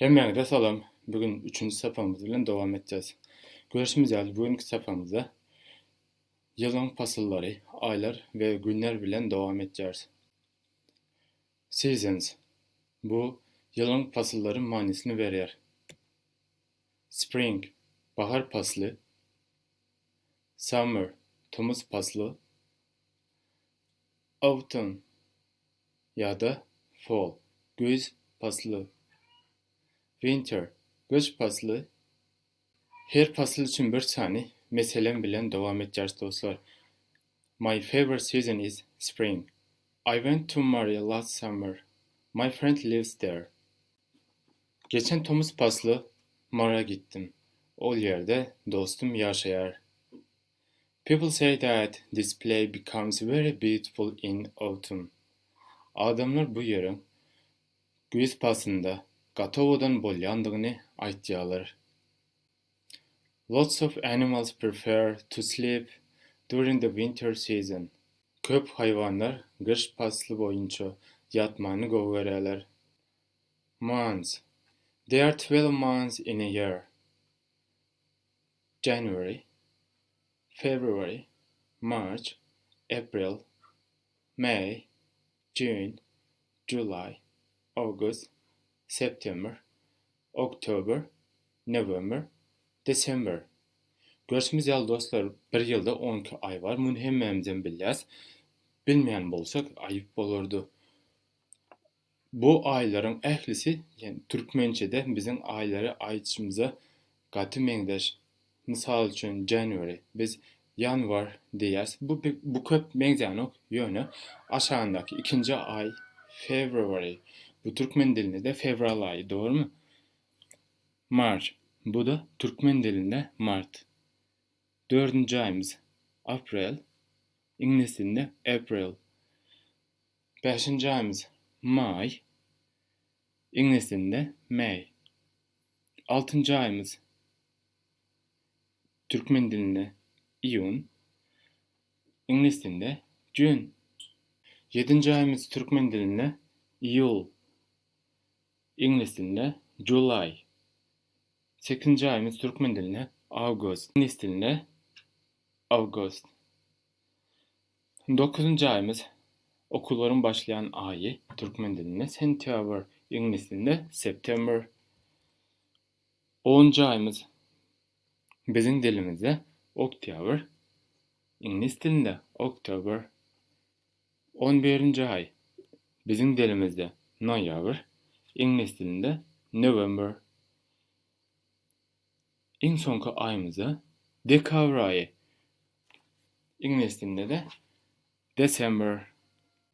Yemeğe salam. Bugün üçüncü sayfamız bilen devam edeceğiz. Görüşümüz geldi. Bugünkü sayfamızda yılın fasılları, aylar ve günler bilen devam edeceğiz. Seasons. Bu yılın fasılların manisini verir. Spring. Bahar faslı. Summer. Temmuz faslı. Autumn. Ya da fall. Güz faslı. Winter, kış faslı. Her fasıl için bir tane meselem bilen devam edeceğiz dostlar. My favorite season is spring. I went to Maria last summer. My friend lives there. Geçen Thomas faslı Mara gittim. O yerde dostum yaşayar. People say that this play becomes very beautiful in autumn. Adamlar bu yarın güz pasında Gatovo'dan bolyandığını aytýarlar. Lots of animals prefer to sleep during the winter season. Köp hayvanlar kış faslı boyunca yatmanı gowerler. Months. There are 12 months in a year. January, February, March, April, May, June, July, August, September, October, November, December. Görüşümüz ýaly dostlar, bir ýylda 12 ay var. Muny hemmemizden bilýäs. Bilmeýän bolsak aýyp bolardy. Bu aýlaryň ählisi, ýani türkmençede biziň aýlary aýtışymyza gaty meňdeş. Mysal üçin January biz yanvar diýäs. Bu bu köp meňzeýän ýöne aşaňdaky ikinji ay February. Bu Türkmen dilinde de fevral ayı doğru mu? March. Bu da Türkmen dilinde Mart. Dördüncü ayımız April. İngiliz April. Beşinci ayımız May. İngiliz May. Altıncı ayımız Türkmen dilinde Iyun. İngiliz June. Yedinci ayımız Türkmen dilinde Iyul. İngiliz dilinde July. 8. ayımız Türkmen dilinde August. İngiliz dilinde August. 9. ayımız okulların başlayan ayı Türkmen dilinde September. İngiliz dilinde September. 10. ayımız bizim dilimizde October. İngiliz dilinde October. 11. ay bizim dilimizde Noyabr. İngiliz dilinde November. En sonki ayımıza Dekabr ayı. İngiliz dilinde de December.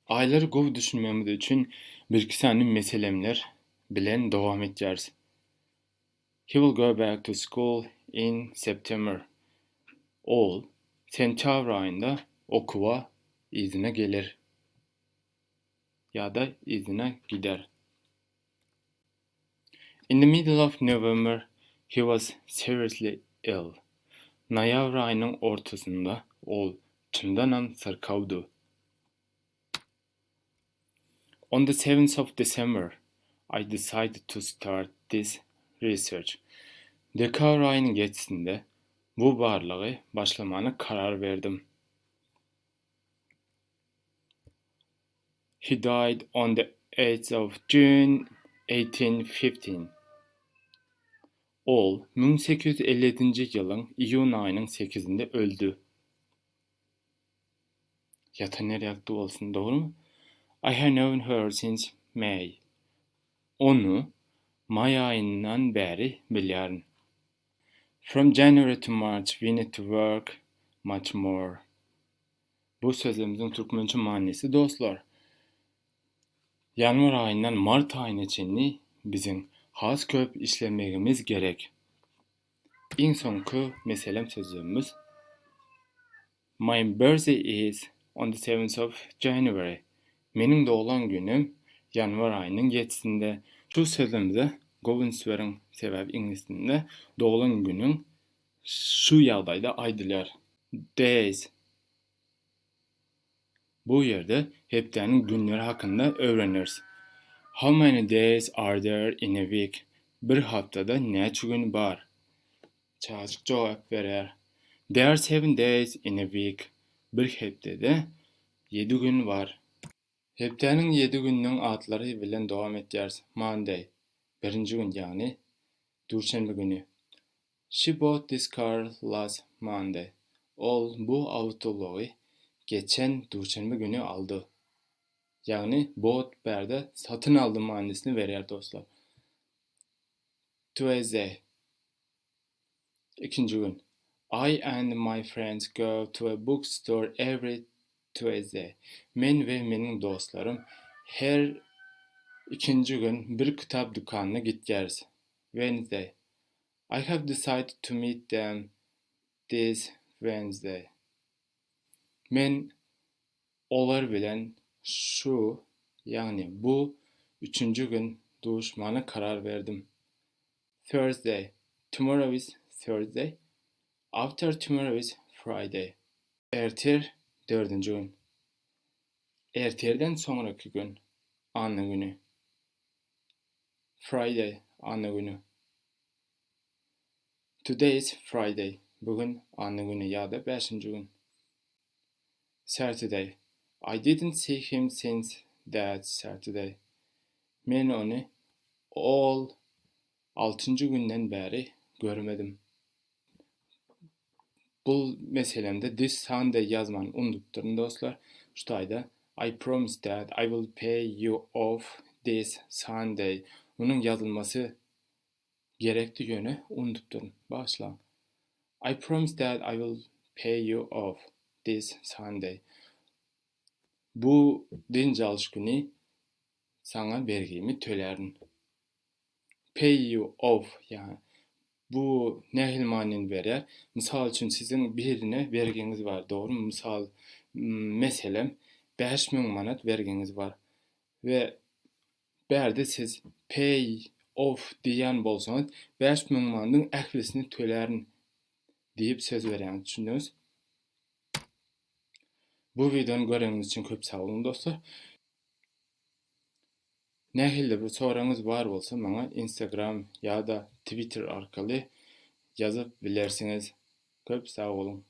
Ayları gov düşünmemiz için bir iki tane meselemler bilen devam edeceğiz. He will go back to school in September. Ol, sentabr ayında okuva izine gelir. Ya da izine gider. In the middle of November, he was seriously ill. Noyabr ayının ortasında ol çımdanan sarkavdı. On the 7th of December, I decided to start this research. Dekabr ayının geçisinde bu barlığı başlamana karar verdim. He died on the 8th of June 1815. Ol 1857 yılın iyun ayının 8'inde öldü. Yata nereye olsun doğru mu? I have known her since May. Onu May ayından beri biliyorum. From January to March we need to work much more. Bu sözlerimizin Türkmençe manisi dostlar. Yanvar ayından Mart ayına çenli bizim has köp işlemegimiz gerek. En sonki meselem sözümüz My birthday is on the 7th of January. Menin doğulan günüm yanvar ayının 7'sinde. Şu sözümüzde Govin Swear'ın sebep İngilizcinde doğulan günün şu ýagdaýda aýdylar. Days. Bu yerde heptäniň günleri hakynda öwreniriz. How many days are there in a week? Bir haftada neçe gün bar? Çağcık cevap verer. There are seven days in a week. Bir heptede yedi gün var. Heptenin yedi gününün adları bilen devam edeceğiz. Monday. Birinci gün yani. Durşenbe günü. She bought this car last Monday. Ol bu autologu geçen Durşenbe günü aldı. Yani bought berde satın aldı manisini verir dostlar. Tuesday. İkinci gün. I and my friends go to a bookstore every Tuesday. Men ve menin dostlarım her ikinci gün bir kitap dükkanına gideceğiz. Wednesday. I have decided to meet them this Wednesday. Men olar bilen şu yani bu üçüncü gün duruşmana karar verdim. Thursday. Tomorrow is Thursday. After tomorrow is Friday. Ertir dördüncü gün. Ertirden sonraki gün. Anlı günü. Friday anlı günü. Today is Friday. Bugün anlı günü ya da beşinci gün. Saturday. I didn't see him since that Saturday. Men onu all altıncı günden beri görmedim. Bu meselemde this Sunday yazmanı unutturun dostlar. Şutayda I promise that I will pay you off this Sunday. Bunun yazılması gerekli yönü unutturun. Başla. I promise that I will pay you off this Sunday. Bu dinç alış günü sana vergimi tölerin. Pay you off yani bu ne hilmanin verer? Misal için sizin birine verginiz var, doğru mu? Misal m, meselem 5000 manat verginiz var ve berde siz pay off diyen bolsanız 5000 manatın ählisini tölerin deyip söz veren düşündünüz. Bu videonu gördüğünüz için köp sağ olun dostlar. Nähilde bir soranız var bolsa bana Instagram ya da Twitter arkalı yazıp bilersiniz. Köp sağ olun.